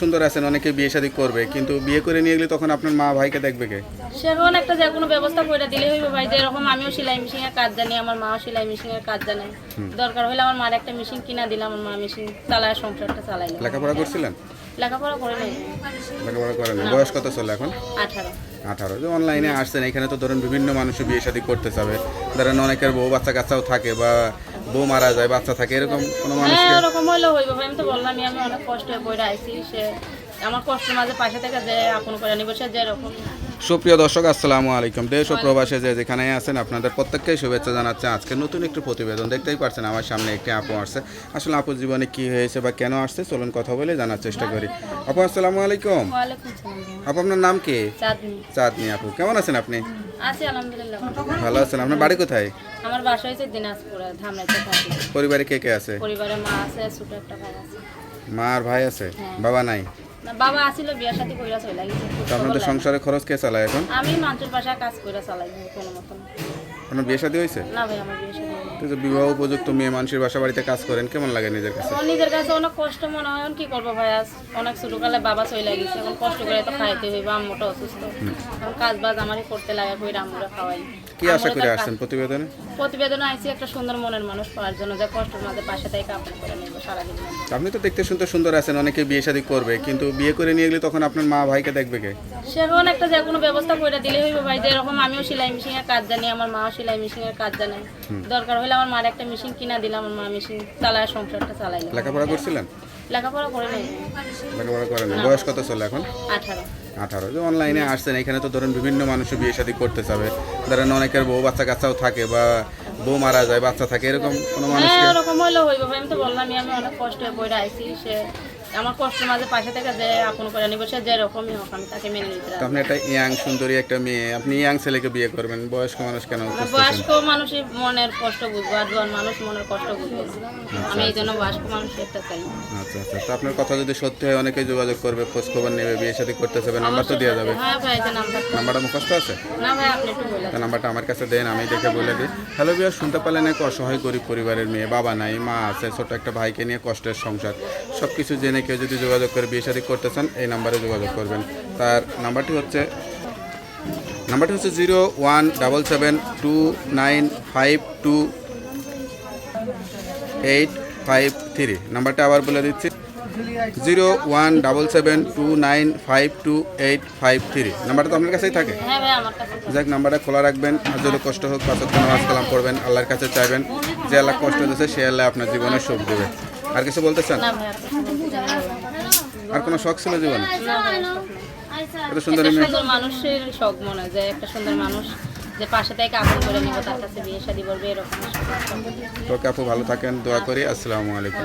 সুন্দর আছেন অনেকে বিয়ে শাদী করবে কিন্তু বিয়ে করে নিয়ে গেলে তখন আপনার মা ভাইকে দেখবে কে? সেরকম একটা যে কোনো ব্যবস্থা করে দিলে হইবে ভাই যে এরকম আমিও সেলাই মেশিনের কাজ জানি আমার মাও সেলাই মেশিনের কাজ জানে। দরকার হলে আমার মার একটা মেশিন কিনা দিলাম আমার মা মেশিন চালায় সংসারটা চালাই লেখাপড়া করছিলেন? লেখাপড়া করে নেই। লেখাপড়া করেন। বয়স কত চলে এখন? আঠারো। আঠারো। যে অনলাইনে আসছেন এখানে তো ধরেন বিভিন্ন মানুষ বিয়ে শাদী করতে চাবে ধরেন অনেকের বউ বাচ্চা কাচ্চাও থাকে বা বউ মারা যায়, বাচ্চা থাকে, এরকম কোনো মানুষকে? হ্যাঁ এরকম হইল হইব। ভাই আমি তো বললাম আমি অনেক কষ্টে বইরা আইছি। সে আমার কষ্টের মাঝে পাশে থেকে যে আপন করে নিব, সে যেরকম। সুপ্রিয় দর্শক আসসালামু আলাইকুম। দেশ ও প্রবাসে যে যেখানে আছেন আপনাদের প্রত্যেককেই শুভেচ্ছা জানাচ্ছে। আজকে নতুন একটি প্রতিবেদন দেখতেই পারছেন আমার সামনে একটি আপু আসছে। আসলে আপুর জীবনে কি হয়েছে বা কেন আসছে চলুন কথা বলে জানার চেষ্টা করি। আপু আসসালামু আলাইকুম। আপু আপনার নাম কি? চাঁদনি। আপু কেমন আছেন আপনি? ভালো আছেন। আপনার বাড়ি কোথায়? আমার বাসা হয়েছে দিনাজপুরে ধামরাইতে থাকি। পরিবারে কে কে আছে? পরিবারে মা আছে ছোট একটা ভাই আছে। মা আর ভাই আছে? বাবা নাই? বাবা আসিল বিয়ার সাথে কইরা চলে গেছে। আপনাদের সংসারে খরচ কে চালায় এখন? আমি কাজ কইরা চালাই কোনো মতন আপনার বিয়ে শাদী হয়েছে না ভাই আমার বিয়ে তো বিবাহ উপযুক্ত মেয়ে মানুষের বাসা বাড়িতে কাজ করেন কেমন লাগে নিজের কাছে? নিজের কাছে অনেক কষ্ট মনে হয় কি করব ভাই? আজ অনেক ছোটকালে বাবা চলে গেছে এখন কষ্ট করে তো খাইতে হইবে আম্মুটা অসুস্থ। এখন কাজ বাজ আমারই করতে লাগে আম্মুরা খাওয়াই। কি আশা করে আসছেন প্রতিবেদনে? প্রতিবেদনে আইছি একটা সুন্দর মনের মানুষ পাওয়ার জন্য যে কষ্টের মাঝে পাশে থেকে আপন করে নেব সারাদিন। আপনি তো দেখতে শুনতে সুন্দর আছেন অনেকে বিয়ে শাদী করবে কিন্তু বিয়ে করে নিয়ে গেলে তখন আপনার মা ভাইকে দেখবে কে? সেরকম একটা যে কোনো ব্যবস্থা করে দিলে হইবে ভাই যে এরকম আমিও সেলাই মেশিনের কাজ জানি আমার মাও সেলাই মেশিনের কাজ জানে। দরকার হলে আমার মার একটা মেশিন কিনা দিলাম আমার মা মেশিন চালায় সংসারটা চালাই লেখাপড়া করছিলেন? লেখাপড়া করে নেই। লেখাপড়া করেন না। বয়স কত চলে এখন? আঠারো। আঠারো। যে অনলাইনে আসছেন এখানে তো ধরেন বিভিন্ন মানুষ বিয়ে শাদী করতে চাবে ধরেন অনেকের বউ বাচ্চা কাচ্চাও থাকে বা বউ মারা যায় বাচ্চা থাকে এরকম কোনো মানুষ মানুষকে? ওরকম হইলেও হইবে ভাই আমি তো বললামই আমি অনেক কষ্ট হয়ে পড়ে আইছি সে আমার কষ্টের মাঝে পাশে থেকে যে আপন করে নিব সে যেরকমই হোক আমি তাকে মেনে নিতে আপনি একটা ইয়াং সুন্দরী একটা মেয়ে আপনি ইয়াং ছেলেকে বিয়ে করবেন বয়স্ক মানুষ কেন বয়স্ক মানুষই মনের কষ্ট বুঝব আর জোয়ান মানুষ মনের কষ্ট বুঝব। আমি এই জন্য বয়স্ক মানুষ একটা চাই। আচ্ছা আচ্ছা। তো আপনার কথা যদি সত্যি হয় অনেকে যোগাযোগ করবে খোঁজ খবর নেবে বিয়ে শাদী করতে চাবে নাম্বার তো দেওয়া যাবে। হ্যাঁ। ভাই নাম্বার নাম্বারটা মুখস্থ আছে? না ভাই আপনি একটু বলে নাম্বারটা আমার কাছে দেন আমি দেখে বলে দিই। হ্যালো বিয়ার শুনতে পারলেন এক অসহায় গরিব পরিবারের মেয়ে বাবা নাই মা আছে ছোট একটা ভাইকে নিয়ে কষ্টের সংসার। সব কিছু জেনে কেউ যদি যোগাযোগ করে বিয়ে শাদী করতে চান এই নাম্বারে যোগাযোগ করবেন। তার নাম্বারটি হচ্ছে নাম্বারটি হচ্ছে zero one double seven two nine five two eight five three. নাম্বারটা আবার বলে দিচ্ছি zero one double seven two nine five two eight five three. নাম্বারটা তো আপনার কাছেই থাকে। হ্যাঁ যাক নাম্বারটা খোলা রাখবেন। আর যদি কষ্ট হোক পাঁচ নামাজ কালাম পড়বেন আল্লাহর কাছে চাইবেন যে আল্লাহ কষ্ট দিয়েছে সে আল্লাহ আপনার জীবনে সুখ দেবে। আর কিছু বলতে চান? আর কোনো শখ ছিল জীবনে? না এত সুন্দর সুন্দর মানুষের শখ মনে হয় যে একটা সুন্দর মানুষ যে পাশে থেকে আপন করে নিব তার কাছে বিয়ে শাদী করবে এরকম তোকে আপু ভালো থাকেন দোয়া করি। আসসালামু আলাইকুম।